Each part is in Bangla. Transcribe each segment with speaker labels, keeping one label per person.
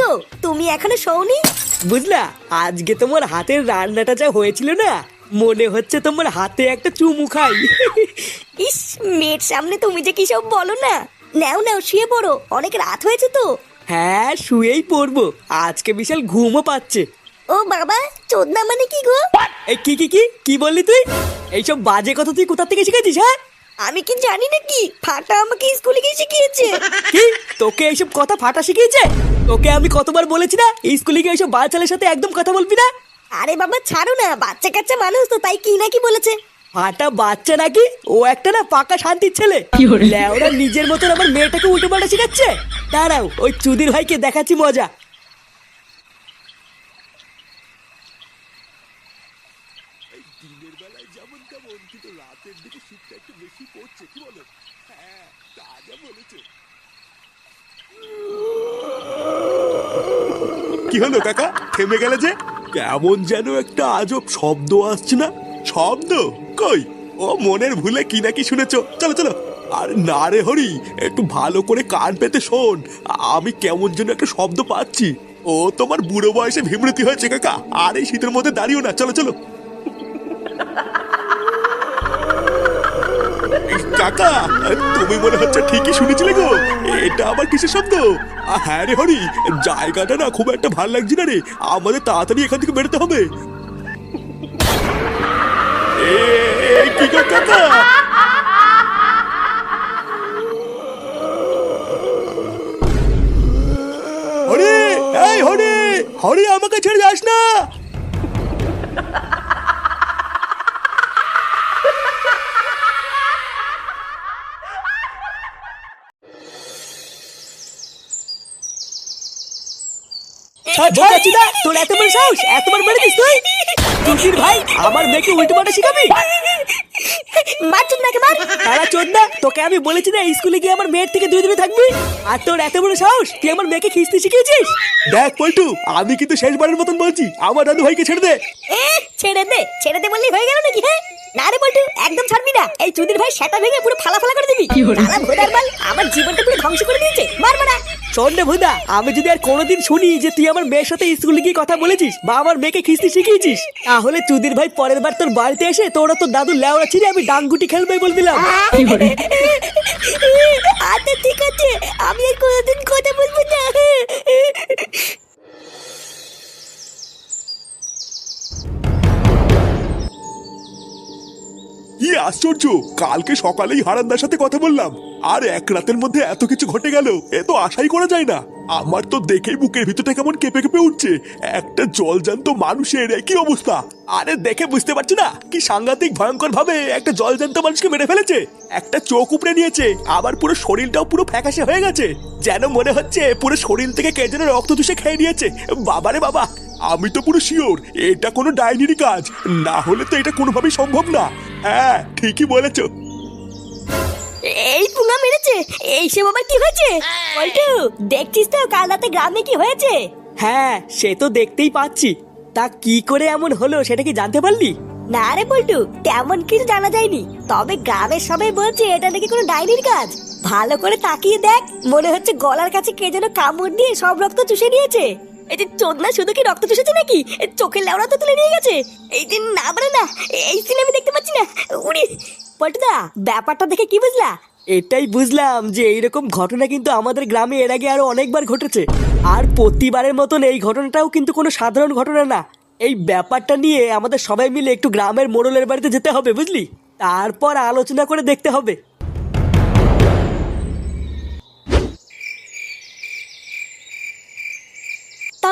Speaker 1: গো তুমি এখনও শোনি
Speaker 2: বুঝলা আজকে তোমার হাতের রান্নাটা যা হয়েছিল না মনে হচ্ছে তোমার হাতে একটা চুমু খাই।
Speaker 1: ইস মেয়ের সামনে তুমি যে কি সব বলো না। নাও নাও শুয়ে পড়ো অনেক রাত হয়েছে তো।
Speaker 2: হ্যাঁ শুয়েই পড়ব আজকে বিশাল ঘুমও পাচ্ছে।
Speaker 1: ও বাবা চোদনা মানে কি গো?
Speaker 2: এই কি কি কি কি বললি তুই? এইসব বাজে কথা তুই কোথা থেকে শিখেছিস হ্যাঁ?
Speaker 1: আমি কি জানি না কি ফাটা আমাকে স্কুলে গিয়ে শিখিয়েছে?
Speaker 2: কি? তোকে এইসব কথা ফাটা শিখিয়েছে? তোকে আমি কতবার বলেছি না স্কুলে গিয়ে এইসব বাচ্চাদের সাথে একদম কথা বলবি না?
Speaker 1: আরে বাবা ছাড়ো না বাচ্চা কাচ্চা মানুষ তো তাই কি না কি বলেছে?
Speaker 2: ফাটা বাচ্চা নাকি? ও একটা না পাকা শান্তির ছেলে। ওরা নিজের মতন আমার মেয়েটাকে উল্টো পাল্টা শিখাচ্ছে। দাঁড়াও ওই চুদির ভাইকে দেখাচ্ছি মজা।
Speaker 3: কি বলো? হ্যাঁ বলেছে। কি হলো কাকা? থেমে গেলে যে? কেমন যেন একটা আজব শব্দ আসছে না? শব্দ? কই? ও মনের ভুলে কি নাকি শুনেছো? চলো চলো। আর না রে হরি, একটু ভালো করে কান পেতে শোন। আমি কেমন যেন একটা শব্দ পাচ্ছি। ও তোমার বুড়ো বয়সে বিমৃতি হয়েছে কাকা। আর এই শীতের মধ্যে দাঁড়িও না। চলো চলো। কাকা, তুমি মনে হচ্ছে ঠিকই শুনেছিলে গো। এটা আবার কিসের শব্দ? হ্যাঁ রে হরি, জায়গাটা না খুব একটা ভালো লাগছে না রে। আমাদের তাড়াতাড়ি এখান থেকে বেরোতে হবে।
Speaker 2: বোকাচুদা, তোর এত বড় সাহস এতবার মেরেছিস তুই। চুদির ভাই আমার মেয়েকে উল্টো পাল্টা শিখাবি?
Speaker 1: মার চোদ মার?
Speaker 2: তারা চোদ তোকে আমি বলেছি না স্কুলে গিয়ে আমার মেয়ের থেকে দূরে থাকবি। আর তোর এত বড় সাহস তুই আমার মেয়েকে খিস্তি শিখিয়েছিস?
Speaker 3: দেখ পল্টু আমি কিন্তু শেষবারের মতন বলছি আমার দাদু ভাইকে ছেড়ে দে।
Speaker 1: এ ছেড়ে দে ছেড়ে দে বললেই হয়ে গেল নাকি হ্যাঁ? না রে বলটু একদম ছাড়বি না। এই চুদির ভাই সেটা ভেঙে পুরো ফালা ফালা করে দিবি। ভোদার মাল আমার জীবনটা পুরো ধ্বংস করে দিয়েছে। মার মারা।
Speaker 2: শোন রে ভুদা আমি যদি আর কোনোদিন শুনি যে তুই আমার মেয়ের সাথে স্কুলে গিয়ে কথা বলেছিস বা আমার মেয়েকে খিস্তি শিখিয়েছিস তাহলে চুদির ভাই পরের বার তোর বাড়িতে এসে তোরা তোর দাদু লেওড়া ছিঁড়ে আমি ডাঙ্গুটি খেলবে বলে দিলাম।
Speaker 1: আচ্ছা ঠিক আছে আমি আর কোনোদিন কথা বলব না।
Speaker 3: কি আশ্চর্য? কালকে সকালেই হারান্দার সাথে কথা বললাম। আর এক রাতের মধ্যে এত কিছু ঘটে গেল, এ তো আশাই করা যায় না। আমার তো দেখেই বুকের ভিতরটা কেমন কেঁপে কেঁপে উঠছে। একটা জলজান্ত মানুষের একই অবস্থা? আরে দেখে বুঝতে পারছি না? কি সাংঘাতিক ভয়ঙ্কর ভাবে একটা জলজান্ত মানুষকে মেরে ফেলেছে। একটা চোখ উপড়ে নিয়েছে। আবার পুরো শরীরটাও পুরো ফ্যাকাশে হয়ে গেছে। যেন মনে হচ্ছে পুরো শরীর থেকে কে যেন রক্ত চুষে খেয়ে নিয়েছে। বাবারে বাবা! আমি তো পুরো শিওর, এটা কোনো ডাইনিরই কাজ। না হলে তো এটা কোনোভাবেই সম্ভব না। হ্যাঁ ঠিকই বলেছ।
Speaker 1: এই পুঙ্গা মেরেছে। এই সে বাবা কি হয়েছে? পল্টু দেখছিস তো কাল রাতে গ্রামে কি হয়েছে?
Speaker 2: হ্যাঁ সে তো দেখতেই পাচ্ছি। তা কি করে এমন হলো সেটা কি জানতে পারলি?
Speaker 1: না রে পল্টু তেমন কিছু জানা যায়নি। তবে গ্রামের সবাই বলছে এটা নাকি কোনো ডাইনির কাজ। ভালো করে তাকিয়ে দেখ মনে হচ্ছে গলার কাছে কে যেন কামড় দিয়ে সব রক্ত চুষে নিয়েছে। এই যে চোদনা শুধু কি রক্ত চুষেছে নাকি? চোখের লেওড়া তো তুলে নিয়ে গেছে। এই দিন না বলে না এই সিনে আমি দেখতে পাচ্ছি না। উড়ি। পল্টুদা, ব্যাপারটা দেখে কি বুঝলা?
Speaker 2: এটাই বুঝলাম যে এইরকম ঘটনা কিন্তু আমাদের গ্রামে এর আগে আরও অনেকবার ঘটেছে। আর প্রতিবারের মতন এই ঘটনাটাও কিন্তু কোনো সাধারণ ঘটনা না। এই ব্যাপারটা নিয়ে আমাদের সবাই মিলে একটু গ্রামের মোড়লের বাড়িতে যেতে হবে, বুঝলি? তারপর আলোচনা করে দেখতে হবে।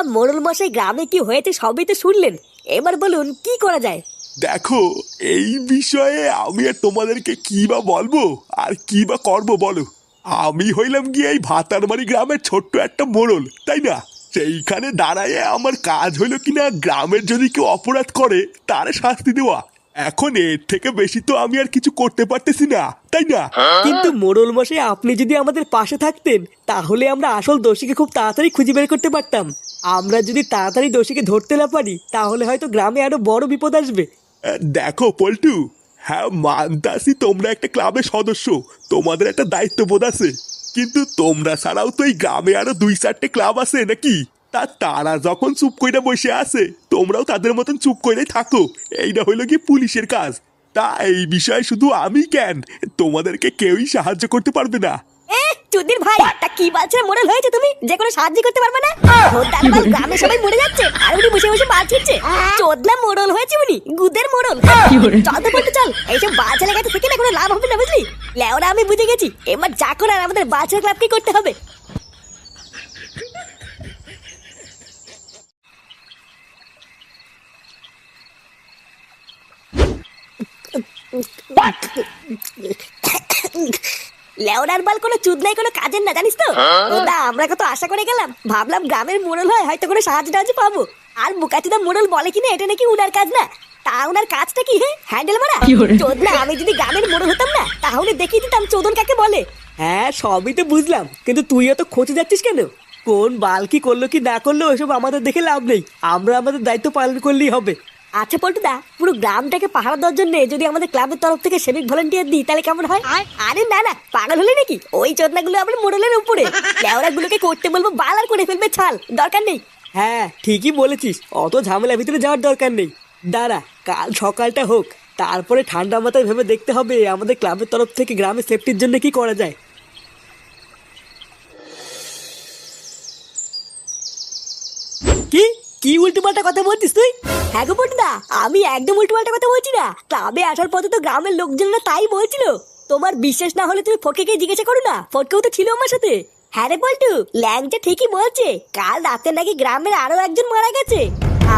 Speaker 1: মোড়ল মশাই গ্রামে কি হয়েছে সবই তো শুনলেন। এবার বলুন, কি করা যায়?
Speaker 3: দেখো, এই বিষয়ে আমি আর তোমাদেরকে কি বা বলব? আর কি বা করব বলো? আমি হইলাম গিয়ে এই ভাতারবাড়ি গ্রামের ছোট্ট একটা মোড়ল, তাই না? সেইখানে দাঁড়ায় আমার কাজ হইল কিনা, গ্রামের যদি কেউ অপরাধ করে, তার শাস্তি দেওয়া। এখন এর থেকে বেশি তো আমি আর কিছু করতে পারতেছি না তাই না?
Speaker 2: কিন্তু মোড়ল মশাই আপনি যদি আমাদের পাশে থাকতেন তাহলে আমরা আসল দোষীকে খুব তাড়াতাড়ি খুঁজে বের করতে পারতাম। আমরা যদি তাড়াতাড়ি দোষীকে ধরতে না পারি তাহলে হয়তো গ্রামে আরও বড় বিপদ আসবে।
Speaker 3: দেখো পল্টু হ্যাঁ মানতাসি তোমরা একটা ক্লাবের সদস্য তোমাদের একটা দায়িত্ববোধ আছে। কিন্তু তোমরা ছাড়াও তো এই গ্রামে আরও দুই চারটে ক্লাব আছে নাকি? তা তারা যখন চুপ কইরা বসে আছে তোমরাও তাদের মতন চুপ কইরে থাকো। এইটা হইল কি পুলিশের কাজ। তা এই বিষয়ে শুধু আমি কেন তোমাদেরকে কেউই সাহায্য করতে পারবে না।
Speaker 1: এ চুদির ভাই তা কি মোড়ল হয়েছে তুমি? যে কোনো সাহায্য করতে পারবে না? ভোটার বাল গ্রামে সবাই মরে যাচ্ছে আর উনি বসে বসে বাল ছিটছে চোদনা মোড়ল হয়েছে উনি গুদের মোড়ল। চল তো বলতে চল। এইসব বাচ্চা লেগাতে থেকে না কোনো লাভ হবে না বুঝলি? লেওরা আমি বুঝে গেছি। এবার যা করার আমাদের বাচ্চা ক্লাবকে করতে হবে। লেওরার বাল কোনো চুদ নাই কোনো কাজের না জানিস তো? আমরা কত আশা করে গেলাম। ভাবলাম গ্রামের মোড়ল হয় হয়তো কোনো সাহায্য টাহায্য পাবো। আর মোড়ল বলে কিনা এটা নাকি উনার কাজ না? তা উনার কাজটা কি হে? হ্যান্ডেল মারা? চোদ না আমি যদি গ্রামের মোড়ল হতাম না তাহলে দেখিয়ে দিতাম চোদন কাকে বলে।
Speaker 2: হ্যাঁ সবই তো বুঝলাম কিন্তু তুইও তো খোঁজে যাচ্ছিস কেন? কোন বাল কি করল কি না করল ওসব আমাদের দেখে লাভ নেই। আমরা আমাদের দায়িত্ব পালন করলেই হবে।
Speaker 1: আচ্ছা পল্টুদা পুরো গ্রামটাকে পাহারা দেওয়ার জন্য যদি আমাদের ক্লাবের তরফ থেকে সেবিক ভলেন্টিয়ার দিই তাহলে কেমন হয়? আরে না না পাগল হলে নাকি? ওই চোদনাগুলো আমরা মোড়লের উপরে। লেওরা গুলোকে করতে বলব বাল আর করে ফেলবে ছাল। দরকার নেই।
Speaker 2: হ্যাঁ ঠিকই বলেছিস। অত ঝামেলার ভিতরে যাওয়ার দরকার নেই। দাঁড়া কাল সকালটা হোক। তারপরে ঠান্ডা মাথায় ভেবে দেখতে হবে আমাদের ক্লাবের তরফ থেকে গ্রামের সেফটির জন্য কি করা যায়। কি কি উল্টো পাল্টা কথা বলছিস তুই?
Speaker 1: হ্যাঁ গো পটুদা আমি একদম উল্টো পাল্টা কথা বলছি না। ক্লাবে আসার পথে তো গ্রামের লোকজনরা তাই বলছিল। তোমার বিশ্বাস না হলে তুমি ফটকে জিজ্ঞাসা করো না, ফটকেও তো ছিল আমার সাথে। হ্যাঁ রে পল্টু ল্যাংচা ঠিকই বলছে, কাল রাতে নাকি গ্রামের আরও একজন মারা গেছে।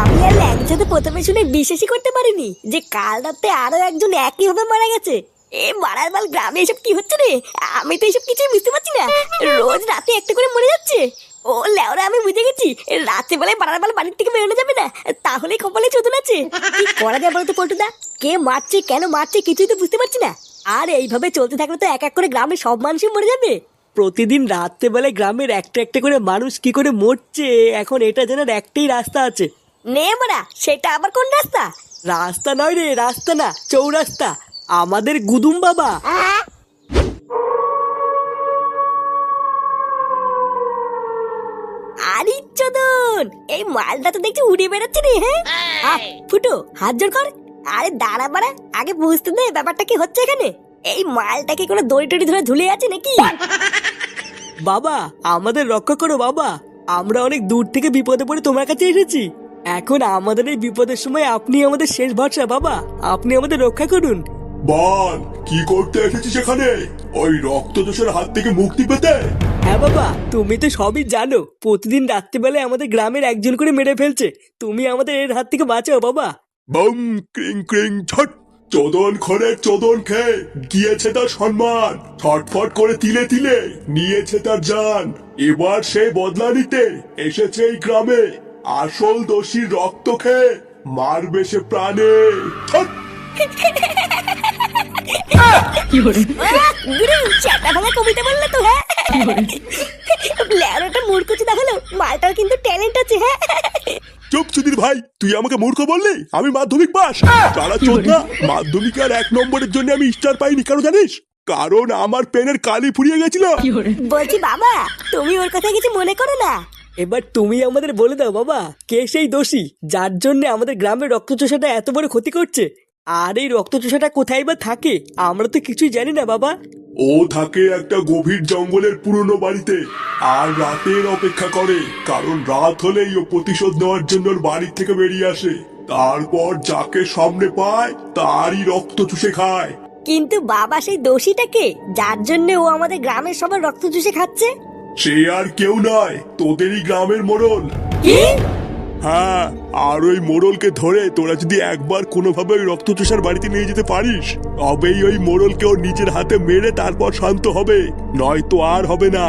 Speaker 1: আমি আর ল্যাংচা তো প্রথমে শুনে বিশ্বাসই করতে পারিনি যে কাল রাতে আরও একজন একইভাবে মারা গেছে। এ মারার বাল, গ্রামে এসব কি হচ্ছে রে? আমি তো এসব কিছুই বুঝতে পারছি না। রোজ রাতে একটা করে মরে যাচ্ছে। ও লেওরা আমি বুঝে গেছি। রাতে বেলায় বাড়ার বেলা বাড়ির থেকে বেরোনো যাবে না। তাহলে কপালে চতুন আছে। কি করা যায় বলতো পল্টুদা? কে মারছে কেন মারছে কিছুই তো বুঝতে পারছি না। আর এইভাবে চলতে থাকলে তো এক এক করে গ্রামের সব মানুষই মরে যাবে।
Speaker 2: প্রতিদিন রাত্রেবেলায় গ্রামের একটা একটা করে মানুষ কি করে মরছে এখন এটা জানার একটাই রাস্তা আছে।
Speaker 1: নে মারা সেটা আবার কোন রাস্তা?
Speaker 2: রাস্তা নয় রে রাস্তা না চৌরাস্তা। আমাদের গুদুম বাবা।
Speaker 1: চোদন এই মালটা তো দেখছি উড়ে বেড়াচ্ছে রে হ্যাঁ? আহ, ফুটো হাত জোর কর। আরে দাঁড়া বাড়া আগে বুঝতে দে ব্যাপারটা কি হচ্ছে এখানে। এই মালটা কি কোনো দড়ি টড়ি ধরে ঝুলে আছে নাকি?
Speaker 2: বাবা আমাদের রক্ষা করো বাবা। আমরা অনেক দূর থেকে বিপদে পড়ে তোমার কাছে এসেছি। এখন আমাদের এই বিপদের সময় আপনি আমাদের শেষ ভরসা বাবা। আপনি আমাদের রক্ষা করুন।
Speaker 3: বল কি করতে এসেছিস এখানে? ওই রক্তদোষের হাত থেকে মুক্তি পেতে?
Speaker 2: হ্যাঁ বাবা তুমি তো সবই জানো প্রতিদিন রাত্রিবেলায় আমাদের গ্রামের একজন করে মেরে ফেলছে। তুমি আমাদের এর হাত থেকে বাঁচাও বাবা।
Speaker 3: বম ক্রিং ক্রিং ছট। চোদন খড়ের চোদন খেয়ে গিয়েছে তার সম্মান। ছটফট করে তিলে তিলে নিয়েছে তার জান। এবার সে বদলা নিতে এসেছে এই গ্রামে। আসল দোষীর রক্ত খেয়ে মারবে সে প্রাণে। ছট!
Speaker 1: আহ, গুরু চাটা ভাঙা কবিতা বললে তো হ্যাঁ? ল্যারোটা মূর্খচি দেখাল মালটার কিন্তু ট্যালেন্ট আছে হ্যাঁ।
Speaker 3: চুপ সুধীর ভাই তুই আমাকে মূর্খ বললি? আমি মাধ্যমিক পাস। তারা চোদ্দা মাধ্যমিক আর এক নম্বরের জন্য আমি স্টার পাইনি কেন জানিস? কারণ আমার পেনের কালি ফুরিয়ে গেছিল।
Speaker 1: বলছি বাবা তুমি ওর কথা কিছু মনে করো না।
Speaker 2: এবার তুমি আমাদের বলে দাও বাবা কে সেই দোষী যার জন্য আমাদের গ্রামের রক্তচোষাটা এত বড় ক্ষতি করছে? আর এই রক্তচোষাটা কোথায় বা থাকে আমরা তো কিছুই জানি না বাবা।
Speaker 3: ও থাকে একটা গভীর জঙ্গলের পুরনো বাড়িতে আর রাতের অপেক্ষা করে কারণ রাত হলেই ও প্রতিশোধ নেওয়ার জন্য ওর বাড়ি থেকে বেরিয়ে আসে। তারপর যাকে সামনে পায় তারই রক্ত চুষে খায়।
Speaker 1: কিন্তু বাবা সেই দোষীটাকে যার জন্য ও আমাদের গ্রামের সবার রক্ত চুষে খাচ্ছে?
Speaker 3: সে আর কেউ নয় তোদেরই গ্রামের মোড়ল।
Speaker 1: কি?
Speaker 3: হ্যাঁ আর ওই মোড়লকে ধরে তোরা যদি একবার কোনোভাবে ওই রক্তচোষার বাড়িতে নিয়ে যেতে পারিস, তবেই ওই মোড়লকে ওর নিজের হাতে মেরে তারপর শান্ত হবে, নয়তো আর হবে না।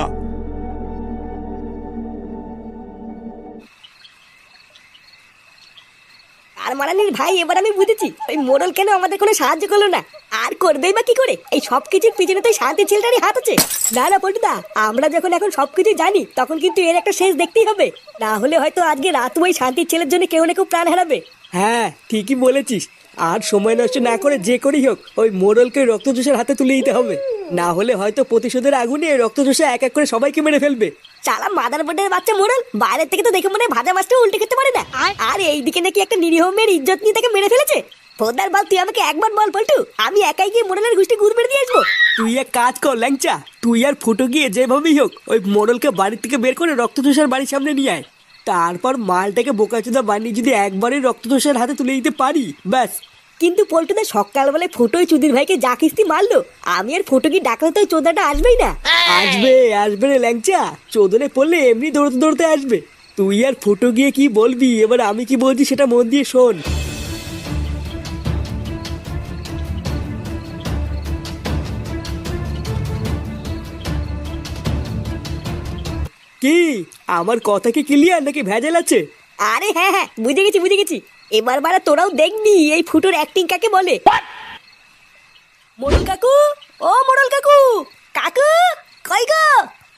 Speaker 1: আর মারানির ভাই, এবার আমি বুঝেছি, ওই মোড়ল কেন আমাদের কোনো সাহায্য করল না। আর করবেই বা কি করে? এই সব কিছুর পিছনে তো শান্তি ছেলেটারই হাত আছে। না না পল্টুদা আমরা যখন এখন সবকিছু জানি তখন কিন্তু এর একটা শেষ দেখতেই হবে। না হলে হয়তো আজকে রাত ওই শান্তির ছেলের জন্য কেউ না কেউ প্রাণ হারাবে।
Speaker 2: হ্যাঁ ঠিকই বলেছিস। আর সময় নষ্ট না করে যে করেই হোক ওই মোড়লকে রক্তচোষের হাতে তুলে দিতে হবে। না হলে হয়তো প্রতিশোধের আগুনে রক্তচোষে এক এক করে সবাইকে মেরে ফেলবে।
Speaker 1: চালা মাদার বোর্ডের বাচ্চা মোড়ল বাইরের থেকে তো দেখে মনে হয় ভাজা মাছটা উল্টে খেতে পারে না। আর এইদিকে নাকি একটা নিরীহ মেয়ের ইজ্জত নিয়ে তাকে মেরে ফেলেছে। ফোদার বল তুই আমাকে একবার বল পল্টু। আমি একাই গিয়ে মোড়লের গোষ্ঠী গুড় মেরে দিয়ে আসব।
Speaker 2: তুই এক কাজ কর ল্যাংচা। তুই আর ফুটো গিয়ে যেভাবেই হোক ওই মোড়লকে বাড়ির থেকে বের করে রক্তচোষার বাড়ির সামনে নিয়ে আয়। তারপর মালটাকে বোকা বোকাচোদা বানিয়ে যদি একবারই রক্তচোষার হাতে তুলে দিতে পারি ব্যাস।
Speaker 1: কিন্তু পল্টুদা সকালবেলায় ফোটোই চুদির ভাইকে যা কিস্তি মারলো আমি আর ফোটো কি ডাকলে তো চোদাটা আসবেই না।
Speaker 2: আসবে আসবে রে ল্যাংচা। চোদনে পড়লে এমনি দৌড়তে দৌড়তে আসবে। তুই আর ফুটো গিয়ে কি বলবি? এবার আমি কি বলছি সেটা মন দিয়ে শোন। কি? আমার কথা কি ক্লিয়ার নাকি ভেজাল আছে?
Speaker 1: আরে হ্যাঁ হ্যাঁ বুঝে গেছি বুঝে গেছি। এবার বারা তোরাও দেখবি এই ফুটোর অ্যাক্টিং কাকে বলে। মোড়ল কাকু? ও মোড়ল কাকু! কাকু কই গো?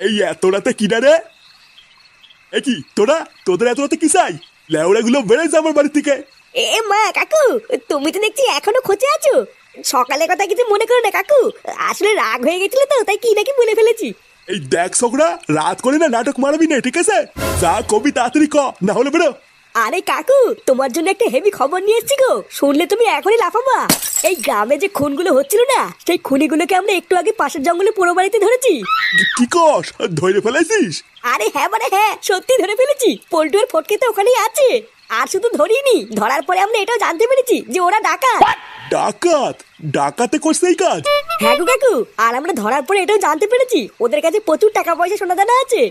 Speaker 3: এই এত রাতে কিনা রে? এ কি তোরা? তোদের এত রাতে কি চাই? লেওড়া গুলো বেড়েছে আমার বাড়ি থেকে।
Speaker 1: এ মা কাকু তুমি তো দেখছি এখনও খোঁজে আছো। সকালে কথা কিছু মনে করো না কাকু। আসলে রাগ হয়ে গেছিল তো তাই কি নাকি বলে ফেলেছি।
Speaker 3: এই দেখ ছোকরা রাত করে না নাটক মারাবি না ঠিক আছে? যা কবি তাড়াতাড়ি ক না হলে বেরো।
Speaker 1: আরে কাকু তোমার জন্য একটা হেভি খবর নিয়ে এসেছি গো। শুনলে তুমি এখনই লাফাবা। এই গ্রামে যে খুনগুলো হচ্ছিল না সেই খুনিগুলোকে আমরা একটু আগে পাশের জঙ্গলে পুরো বাড়িতে ধরেছি।
Speaker 3: কি- কস? ধরে ফেলাইছিস
Speaker 1: আরে হ্যাঁ মানে হ্যাঁ সত্যি ধরে ফেলেছি। পল্টুর ফটকে তো ওখানেই আছে। আর শুধু ধরিনি ধরার পরে আমরা এটাও জানতে পেরেছি যে ওরা ডাকাত।
Speaker 3: ডাকাত? ডাকাতে করছে এই কাজ?
Speaker 1: হ্যাঁ গো কাকু আর আমরা ধরার পরে এটাও জানতে পেরেছি ওদের কাছে প্রচুর টাকা পয়সা সোনা দানা আছে।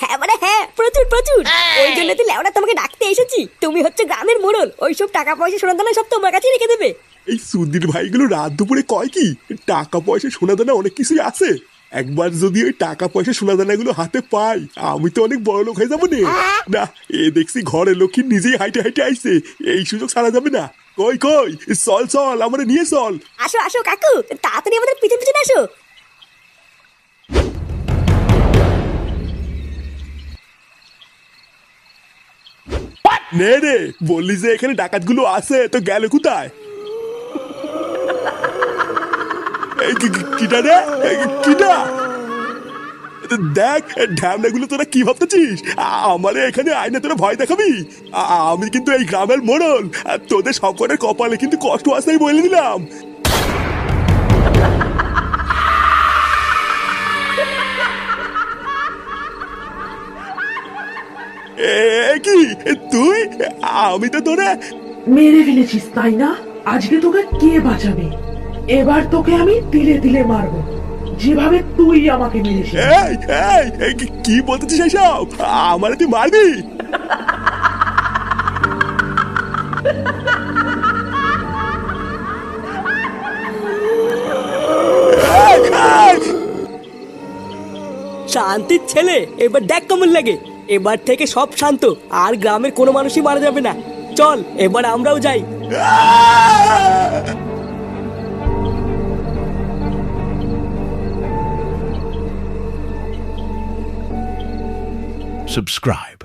Speaker 1: হ্যাঁ মানে হ্যাঁ প্রচুর প্রচুর। ওই জন্য তো লেওড়া তোমাকে ডাকতে এসেছি। তুমি হচ্ছে গ্রামের মোড়ল ওইসব টাকা পয়সা সোনা দানা সব তোমার কাছেই রেখে দেবে।
Speaker 3: এই সুদির ভাইগুলো রাত দুপুরে কয় কি? টাকা পয়সা সোনা দানা অনেক কিছুই আছে। একবার যদি ওই টাকা পয়সা সোনা দানাগুলো হাতে পাই আমি তো অনেক বড় লোক হয়ে যাব নে। না এ দেখছি ঘরে লক্ষ্মী নিজেই হাইটে হাইটে আইছে। এই সুযোগ ছাড়া যাবে না। কই কই? চল চল আমার নিয়ে চল।
Speaker 1: আসো আসো কাকু তাড়াতাড়ি আমাদের পিছন পিছন আসো।
Speaker 3: নে রে বললি যে এখানে ডাকাতগুলো আছে তো গেল কোথায় এই কি- কি- কিটা রে? কিটা? দেখ ঢ্যামনাগুলো তোরা কি ভাবতেছিস? আমারে এখানে আইনে তোরা ভয় দেখাবি? আমি কিন্তু এই গ্রামের মোড়ল। তোদের সকলের কপালে কিন্তু কষ্ট আছে বলে দিলাম। কি? তুই? আমি তো তোরা
Speaker 4: মেরে ফেলেছিস, তাই না? আজকে তোকে কে বাঁচাবে? এবার তোকে আমি তিলে তিলে মারবো। যেভাবে তুই আমাকে মেরেছিস।
Speaker 3: এই এই এই কি- কি বলতেছিস এইসব? আমার তুই মারবি? এই, এই!
Speaker 2: শান্তির ছেলে এবার দেখ কেমন লাগে। এবার থেকে সব শান্ত আর গ্রামের কোনো মানুষই মারা যাবে না। চল এবার আমরাও যাই।
Speaker 5: Subscribe.